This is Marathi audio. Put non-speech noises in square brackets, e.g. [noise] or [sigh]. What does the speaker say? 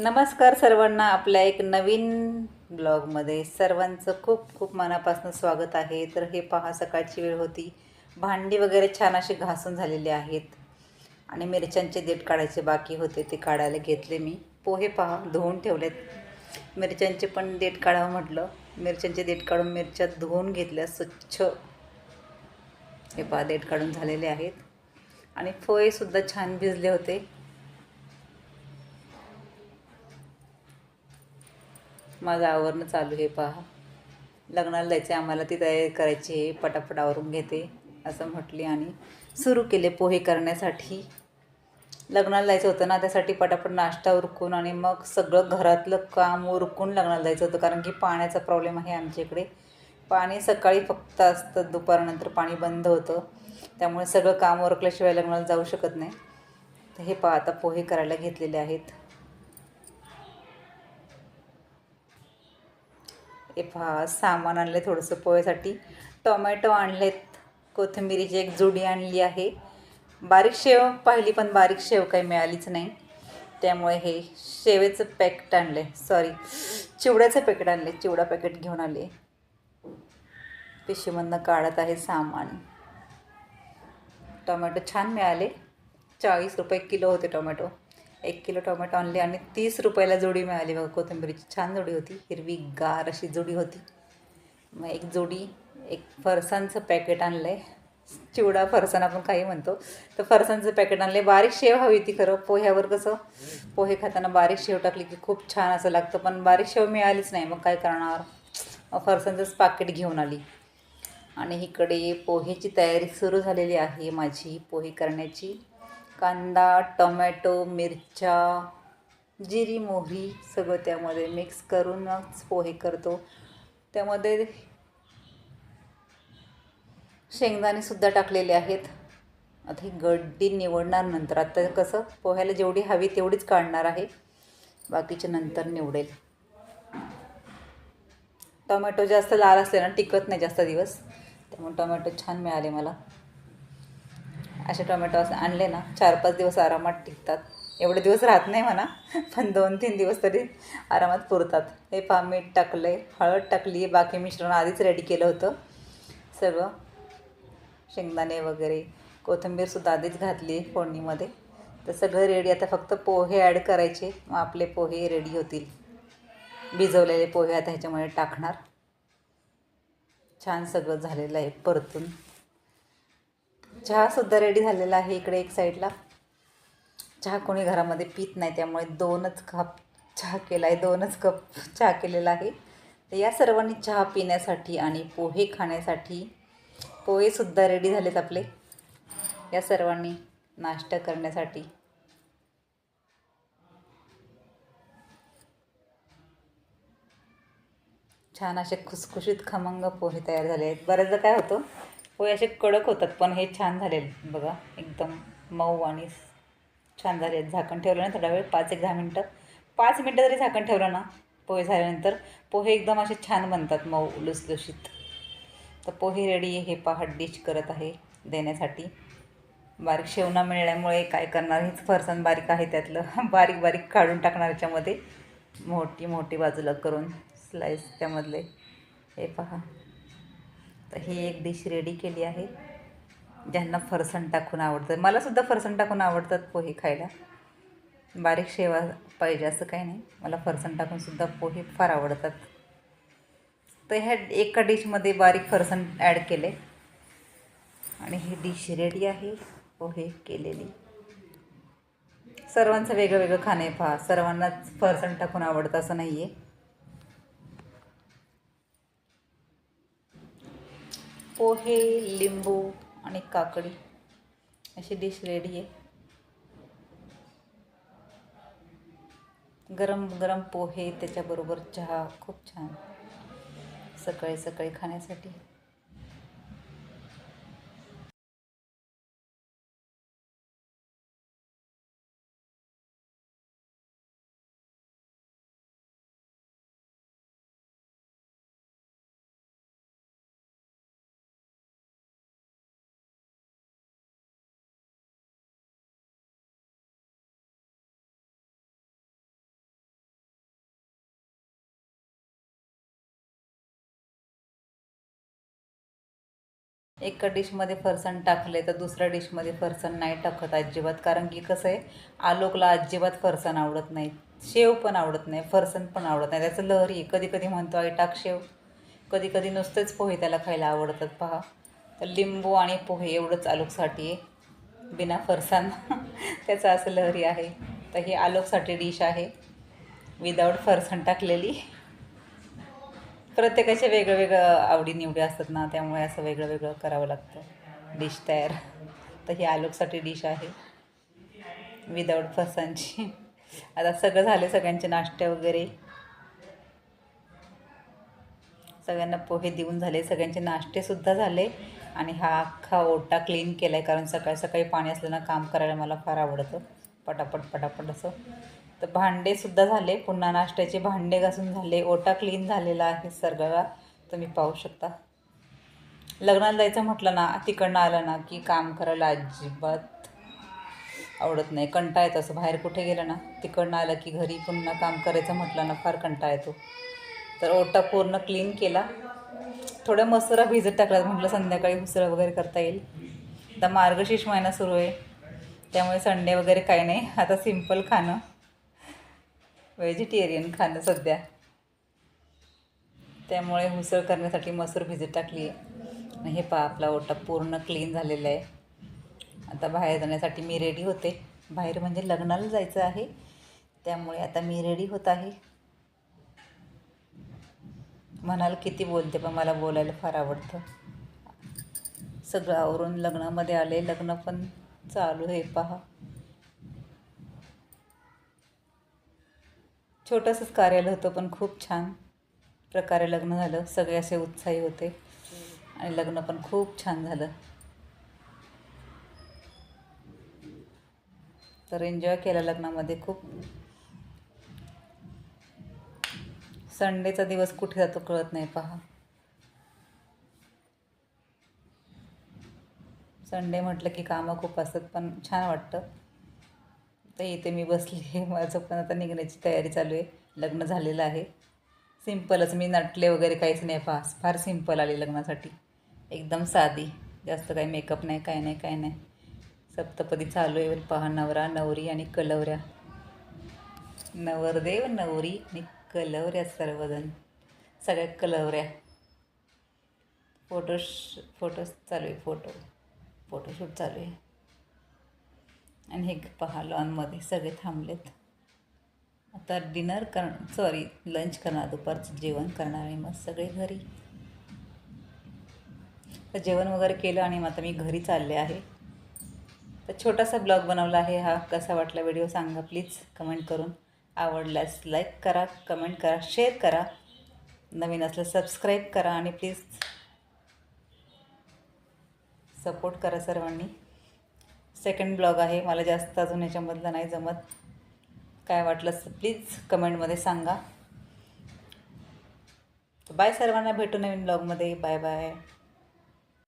नमस्कार सर्वांना आपल्या एक नवीन ब्लॉगमध्ये सर्वांचं खूप खूप मनापासून स्वागत आहे. तर हे पहा सकाळची वेळ होती. भांडी वगैरे छान अशी घासून झालेली आहेत. आणि मिरच्यांचे देठ काढायचे बाकी होते ते काढायला घेतले मी. पोहे पहा धुवून ठेवलेत. मिरच्यांचे पण देठ काढावं म्हटलं. मिरच्यांचे देठ काढून मिरच्या धुवून घेतल्या स्वच्छ. हे पहा देठ काढून झालेले आहेत. आणि पोहेसुद्धा छान भिजले होते. माझं आवरणं चालू आहे पहा. लग्नाला जायचे आम्हाला ती तयारी करायची आहे. पटापट आवरून घेते असं म्हटली आणि सुरू केले पोहे करण्यासाठी. लग्नाला जायचं होतं ना त्यासाठी पटापट नाश्ता उरकून आणि मग सगळं घरातलं काम उरकून लग्नाला जायचं होतं कारण की पाण्याचा प्रॉब्लेम आहे आमच्या इकडे. पाणी सकाळी फक्त असतं दुपारनंतर पाणी बंद होतं. त्यामुळे सगळं काम उरकल्याशिवाय लग्नाला जाऊ शकत नाही. तर हे पहा आता पोहे करायला घेतलेले आहेत. हे पहा सामान आणले थोडंसं पोह्यासाठी. टोमॅटो आणलेत कोथिंबिरीची एक जुडी आणली आहे. बारीक शेव पाहिली पण बारीक शेव काही मिळालीच नाही. त्यामुळे हे शेवेचं पॅकेट आणलं आहे सॉरी चिवड्याचं पॅकेट आणले चिवडा पॅकेट घेऊन आले पिशीमधनं काढत आहे सामान. टोमॅटो छान मिळाले. चाळीस रुपये किलो होते टोमॅटो. एक किलो टोमॅटो आणले आणि तीस रुपयाला जोडी मिळाली बघा कोथिंबीरीची. छान जोडी होती. हिरवी गार अशी जोडी होती. मग एक जोडी एक फरसांचं पॅकेट आणलं आहे चिवडा फरसाण आपण काही म्हणतो. तर फरसांचं पॅकेट आणले बारीक शेव हवी ती खरं. पोह्यावर कसं पोहे खाताना बारीक शेव टाकली की खूप छान असं लागतं. पण बारीक शेव मिळालीच नाही. मग काय करणार? फरसांचंच पाकिट घेऊन आली. आणि इकडे पोहेची तयारी सुरू झालेली आहे माझी. पोहे करण्याची. कांदा टोमॅटो मिरच्या जिरी मोहरी सगळं त्यामध्ये मिक्स करूनच पोहे करतो. त्यामध्ये शेंगदाणेसुद्धा टाकलेले आहेत. आता ही गड्डी निवडणार नंतर. आता कसं पोह्याला जेवढी हवी तेवढीच काढणार आहे. बाकीचे नंतर निवडेल. टोमॅटो जास्त लाल असले ना टिकत नाही जास्त दिवस. त्यामुळे टोमॅटो छान मिळाले मला. असे टोमॅटो आणले ना चार पाच दिवस आरामात टिकतात. एवढे दिवस राहत नाही म्हणा पण दोन तीन दिवस तरी आरामात पुरतात. हे पहा मीठ टाकलं आहे हळद टाकली बाकी मिश्रण आधीच रेडी केलं होतं. सगळं शेंगदाणे वगैरे कोथिंबीरसुद्धा आधीच घातली फोडणीमध्ये. तर सगळं रेडी आता फक्त पोहे ॲड करायचे. मग आपले पोहे रेडी होतील. भिजवलेले पोहे आता ह्याच्यामध्ये टाकणार. छान सगळं झालेलं आहे परतून. चहासुद्धा रेडी झालेला आहे इकडे एक साईडला चहा कोणी घरामध्ये पित नाही त्यामुळे दोनच कप चहा केला आहे दोनच कप चहा केलेला आहे. तर या सर्वांनी चहा पिण्यासाठी आणि पोहे खाण्यासाठी पोहेसुद्धा रेडी झालेत आपले. या सर्वांनी नाश्ता करण्यासाठी. छान असे खुसखुशीत खमंग पोहे तयार झाले आहेत. बऱ्याचदा काय होतं पोहे असे कडक होतात पण हे छान झाले बघा एकदम मऊ आणि छान झाले आहेत. झाकण ठेवलं ना थोडा वेळ पाच एक दहा मिनटं. पाच मिनटं जरी झाकण ठेवलं ना पोहे झाल्यानंतर पोहे एकदम असे छान बनतात मऊ लुसलुशीत. तर पोहे रेडी हे पहा डिश करत आहे देण्यासाठी. बारीक शेवणा मिळाल्यामुळे काय करणार हेच फरसाण बारीक आहे त्यातलं. [laughs] बारीक बारीक काढून टाकणार याच्यामध्ये. मोठी मोठी बाजूला करून स्लाईस त्यामधले. हे पहा. तर ही एक डिश रेडी केली आहे. ज्यांना फरसाण टाकून आवडतं. मलासुद्धा फरसाण टाकून आवडतात पोहे खायला. बारीक शेवा पाहिजे असं काही नाही. मला फरसाण टाकूनसुद्धा पोहे फार आवडतात. तर ह्या एका डिशमध्ये बारीक फरसाण ॲड केले. आणि ही डिश रेडी आहे. पोहे केलेली. सर्वांचं वेगळं वेगळं खाणे पहा. सर्वांनाच फरसाण टाकून आवडतं असं नाही आहे पोहे लिंबू आणि काकडी. अशी डिश रेडी आहे. गरम गरम पोहे त्याच्याबरोबर चहा खूप छान. सकाळी सकाळी खाण्यासाठी. एका डिशमध्ये फरसाण टाकले तर दुसऱ्या डिशमध्ये फरसाण नाही टाकत अजिबात. कारण की कसं आहे आलोकला अजिबात फरसाण आवडत नाही. शेव पण आवडत नाही फरसाण पण आवडत नाही. त्याचं लहरी आहे. कधी कधी म्हणतो आई टाक शेव. कधी कधी नुसतेच पोहे त्याला खायला आवडतात. पहा. तर लिंबू आणि पोहे एवढंच आलोकसाठी आहे. बिना फरसाण. [laughs] त्याचं असं लहरी आहे. तर ही आलोकसाठी डिश आहे. विदाऊट फरसाण टाकलेली. प्रत्येकाचे वेगळं वेगळं आवडीनिवडी असतात ना त्यामुळे असं वेगळं वेगळं करावं लागतं. डिश तयार. तर ही आलोकसाठी डिश आहे. विदाऊट फसांची. आता सगळं झाले सगळ्यांचे नाश्ते वगैरे. सगळ्यांना पोहे देऊन झाले. सगळ्यांचे नाश्तेसुद्धा झाले. आणि हा अख्खा ओटा क्लीन केला आहे कारण सकाळी सकाळी पाणी असलं ना काम करायला मला फार आवडतं. पटापट पटापट असं. तर भांडेसुद्धा झाले. पुन्हा नाश्त्याचे भांडे घासून झाले. ओटा क्लीन झालेला आहे सगळा. तुम्ही पाहू शकता. लग्नाला जायचं म्हटलं ना तिकडनं आलं ना की काम करायला अजिबात आवडत नाही. कंटाळा येतो. असं बाहेर कुठे गेलं ना तिकडनं आलं की घरी पुन्हा काम करायचं म्हटलं ना फार कंटाळा येतो. तर ओटा पूर्ण क्लीन केला. थोड्या मसुरा भिजत टाकला. म्हटलं संध्याकाळी उसळ वगैरे करता येईल. आता मार्गशीर्ष महिना सुरू आहे. त्यामुळे संडे वगैरे काही नाही. आता सिंपल खाणं. व्हेजिटेरियन खाणं सध्या. त्यामुळे उसळ करण्यासाठी मसूर भिजत टाकली. आहे आणि हे पहा आपला ओटा पूर्ण क्लीन झालेला आहे. आता बाहेर जाण्यासाठी मी रेडी होते. बाहेर म्हणजे लग्नाला जायचं आहे. त्यामुळे आता मी रेडी होत आहे. म्हणाल किती बोलते पण मला बोलायला फार आवडतं. सगळं आवरून लग्नामध्ये आले. लग्न पण चालू आहे पहा. छोटंसंच कार्यालय होतं पण खूप छान प्रकारे लग्न झालं. सगळे असे उत्साही होते. आणि लग्न पण खूप छान झालं. तर एन्जॉय केला लग्नामध्ये खूप. संडेचा दिवस कुठे जातो कळत नाही पहा. संडे म्हटलं की कामं खूप असतात पण छान वाटतं. तर इथे मी बसली माझं पण आता निघण्याची तयारी चालू आहे. लग्न झालेलं आहे. सिम्पलच मी नटले वगैरे काहीच नाही पहा फार सिंपल आली लग्नासाठी. एकदम साधी. जास्त काही मेकअप नाही काय नाही काय नाही. सप्तपदी चालू आहे. पहा नवरा नवरी आणि कलवऱ्या. नवरदेव नवरी आणि कलवऱ्या सर्वजण. सगळ्या कलवऱ्या. फोटो फोटोज चालू आहे. फोटो फोटोशूट चालू आहे. आणि हे पहा लॉनमध्ये सगळे थांबलेत. आता डिनर कर सॉरी लंच करणार दुपारचं जेवण करणार आहे मग सगळे घरी. तर जेवण वगैरे केलं आणि मग आता मी घरी चालले आहे. तर छोटासा ब्लॉग बनवला आहे हा. कसा वाटला व्हिडिओ सांगा प्लीज. कमेंट करून. आवडल्यास लाईक करा कमेंट करा शेअर करा. नवीन असलं सबस्क्राईब करा आणि प्लीज सपोर्ट करा सर्वांनी. सेकंड ब्लॉग आहे. मला जास्त अजून याच्यामधलं नाही जमत. काय वाटलं प्लीज कमेंटमध्ये सांगा. बाय सर्वांना. भेटू नवीन ब्लॉगमध्ये बाय बाय